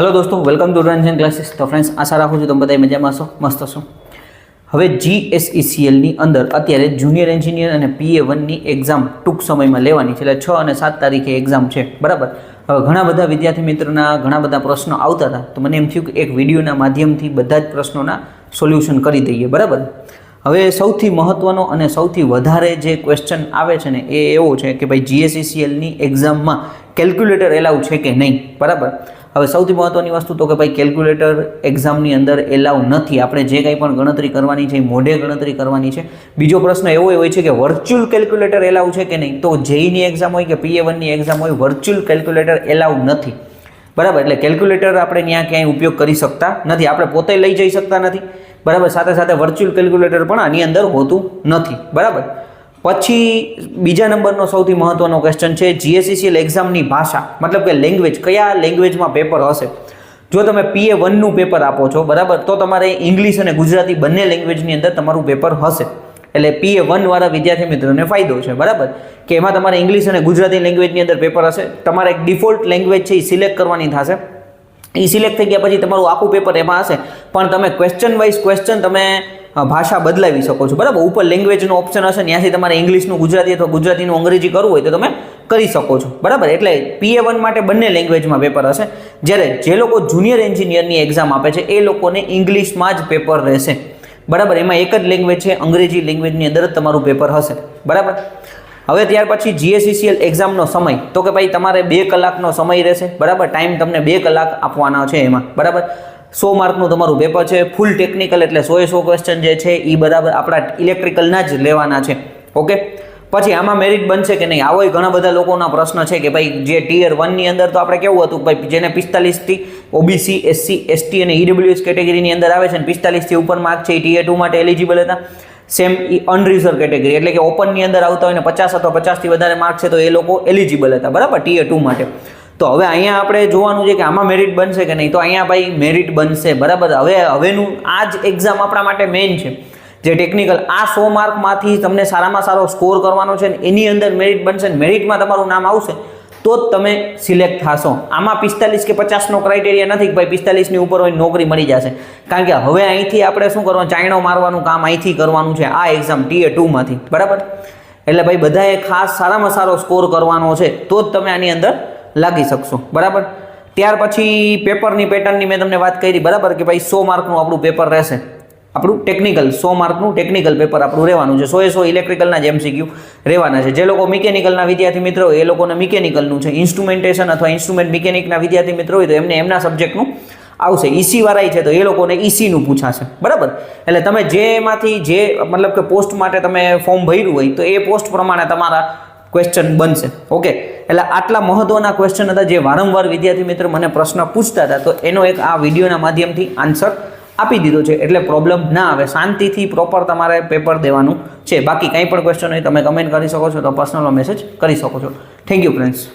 Hello દોસ્તો welcome to Ranjan classes તો friends આશા રાખું છું તમે બધા મજામાં છો મસ્ત છો હવે જીએસઈસીએલની અંદર અત્યારે જુનિયર એન્જિનિયર અને પીએ વનની એક્ઝામ ટૂંક સમયમાં લેવાની છે. એટલે છ અને સાત તારીખે એક્ઝામ છે. બરાબર? હવે ઘણા બધા વિદ્યાર્થી મિત્રોના ઘણા બધા પ્રશ્નો આવતા હતા. તો મને એમ થયું કે એક વિડીયોના માધ્યમથી બધા જ પ્રશ્નોના સોલ્યુશન કરી દઈએ. બરાબર? હવે સૌથી મહત્ત્વનો અને સૌથી વધારે જે ક્વેશ્ચન આવે છે ને, એ એવો છે કે ભાઈ જીએસઈસીએલની એક્ઝામમાં કેલ્ક્યુલેટર એલાઉ છે કે નહીં? બરાબર? હવે સૌથી મહત્ત્વની વસ્તુ તો કે ભાઈ કેલ્ક્યુલેટર એક્ઝામની અંદર એલાઉ નથી. આપણે જે કંઈ પણ ગણતરી કરવાની છે, એ મોઢે ગણતરી કરવાની છે. બીજો પ્રશ્ન એવો હોય છે કે વર્ચ્યુઅલ કેલ્ક્યુલેટર એલાઉ છે કે નહીં? તો જેઈની એક્ઝામ હોય કે પીએ વનની એક્ઝામ હોય વર્ચ્યુઅલ કેલ્ક્યુલેટર એલાઉ નથી. બરાબર? એટલે કેલ્ક્યુલેટર આપણે ત્યાં ક્યાંય ઉપયોગ કરી શકતા નથી. આપણે પોતે લઈ જઈ શકતા નથી. બરાબર? સાથે સાથે વર્ચ્યુઅલ કેલ્ક્યુલેટર પણ આની અંદર હોતું નથી. બરાબર? પછી બીજા નંબરનો સૌથી મહત્વનો ક્વેશ્ચન છે જીએસસીસીએલ એક્ઝામની ભાષા. મતલબ કે લેંગ્વેજ કયા લેંગ્વેજમાં પેપર હશે? જો તમે પીએ વનનું પેપર આપો છો, બરાબર? તો તમારે ઇંગ્લિશ અને ગુજરાતી બંને લેંગ્વેજની અંદર તમારું પેપર હશે. એટલે પીએ વનવાળા વિદ્યાર્થી મિત્રોને ફાયદો છે, બરાબર? કે એમાં તમારે ઇંગ્લિશ અને ગુજરાતી લેંગ્વેજની અંદર પેપર હશે. તમારે એક ડિફોલ્ટ લેંગ્વેજ છે એ સિલેક્ટ કરવાની થશે. એ સિલેક્ટ થઈ ગયા પછી તમારું આખું પેપર એમાં હશે. પણ તમે ક્વેશ્ચન વાઇઝ ક્વેશ્ચન તમે ભાષા બદલાવી શકો છો. બરાબર? ઉપર લેંગ્વેજનો ઓપ્શન હશે, ત્યાંથી તમારે ઇંગ્લિશનું ગુજરાતી અથવા ગુજરાતીનું અંગ્રેજી કરવું હોય તો તમે કરી શકો છો. બરાબર? એટલે પીએ વન માટે બંને લેંગ્વેજમાં પેપર હશે. જ્યારે જે લોકો જુનિયર એન્જિનિયરની એક્ઝામ આપે છે, એ લોકોને ઇંગ્લિશમાં જ પેપર રહેશે. બરાબર? એમાં એક જ લેંગ્વેજ છે, અંગ્રેજી લેંગ્વેજની અંદર જ તમારું પેપર હશે. બરાબર? હવે ત્યાર પછી જીએસસીસીએલ એક્ઝામનો સમય. તો કે ભાઈ તમારે બે કલાકનો સમય રહેશે. બરાબર? ટાઈમ તમને બે કલાક આપવાના છે એમાં. બરાબર? સો માર્કનું તમારું પેપર છે. ફૂલ ટેકનિકલ એટલે સો એ સો ક્વેશ્ચન જે છે એ બરાબર આપણા ઇલેક્ટ્રિકલના જ લેવાના છે. ઓકે પછી આમાં મેરિટ બનશે કે નહીં? આવો ઘણા બધા લોકોના પ્રશ્ન છે કે ભાઈ, જે ટીયર વનની અંદર તો આપણે કેવું હતું? ભાઈ, જેને પિસ્તાલીસથી ઓબીસી એસસી એસટી અને ઈડબ્લ્યુએસ કેટેગરીની અંદર આવે છે અને પિસ્તાલીસથી ઉપર માર્ક છે એ ટીયર ટુ માટે એલિજિબલ હતા. સેમ એ અનરિઝર્વ કેટેગરી એટલે કે ઓપનની અંદર આવતા હોય ને પચાસ અથવા પચાસથી વધારે માર્ક છે તો એ લોકો એલિજિબલ હતા. બરાબર? ટીયર ટુ માટે. તો હવે અહીંયા આપણે જોવાનું છે કે આમાં મેરિટ બનશે કે નહીં. તો અહીંયા ભાઈ મેરિટ બનશે, બરાબર? હવે હવેનું આ જ એક્ઝામ આપણા માટે મેઇન છે. જે ટેકનિકલ આ સો માર્કમાંથી તમને સારામાં સારો સ્કોર કરવાનો છે ને એની અંદર મેરિટ બનશે ને મેરિટમાં તમારું નામ આવશે, તો જ તમે સિલેક્ટ થશો. આમાં પિસ્તાલીસ કે પચાસનો ક્રાઇટેરિયા નથી કે ભાઈ પિસ્તાલીસની ઉપર હોય નોકરી મળી જશે. કારણ કે હવે અહીંથી આપણે શું કરવાનું? ચાઇણો મારવાનું કામ અહીંથી કરવાનું છે આ એક્ઝામ ટીએ ટુમાંથી. બરાબર? એટલે ભાઈ બધાએ ખાસ સારામાં સારો સ્કોર કરવાનો છે, તો જ તમે આની અંદર લાગી શકશો. બરાબર? ત્યાર પછી પેપરની પેટર્નની મેં તમને વાત કરી, બરાબર? કે ભાઈ સો માર્કનું આપણું પેપર રહેશે. આપણું ટેકનિકલ સો માર્કનું ટેકનિકલ પેપર આપણું રહેવાનું છે. સો એ સો ઇલેક્ટ્રિકલના જ એમસીક્યુ રહેવાના છે. જે લોકો મિકેનિકલના વિદ્યાર્થી મિત્રો હોય, એ લોકોને મિકેનિકલનું છે. ઇન્સ્ટ્રુમેન્ટેશન અથવા ઇન્સ્ટ્રુમેન્ટ મિકેનિકના વિદ્યાર્થી મિત્રો હોય, તો એમને એમના સબ્જેક્ટનું આવશે. ઈસી વાળાય છે, તો એ લોકોને ઈસીનું પૂછાશે. બરાબર? એટલે તમે જેમાંથી જે, મતલબ કે પોસ્ટ માટે તમે ફોર્મ ભર્યું હોય, તો એ પોસ્ટ પ્રમાણે તમારા ક્વેશ્ચન બનશે. ઓકે એટલે આટલા મહત્વના ક્વેશ્ચન હતા જે વારંવાર વિદ્યાર્થી મિત્રો મને પ્રશ્ન પૂછતા હતા, તો એનો એક આ વિડીયોના માધ્યમથી આન્સર આપી દીધો છે. એટલે પ્રોબ્લેમ ના આવે. શાંતિથી પ્રોપર તમારે પેપર દેવાનું છે. બાકી કંઈ પણ ક્વેશ્ચન હોય, તમે કમેન્ટ કરી શકો છો, તો પર્સનલ મેસેજ કરી શકો છો. Thank you friends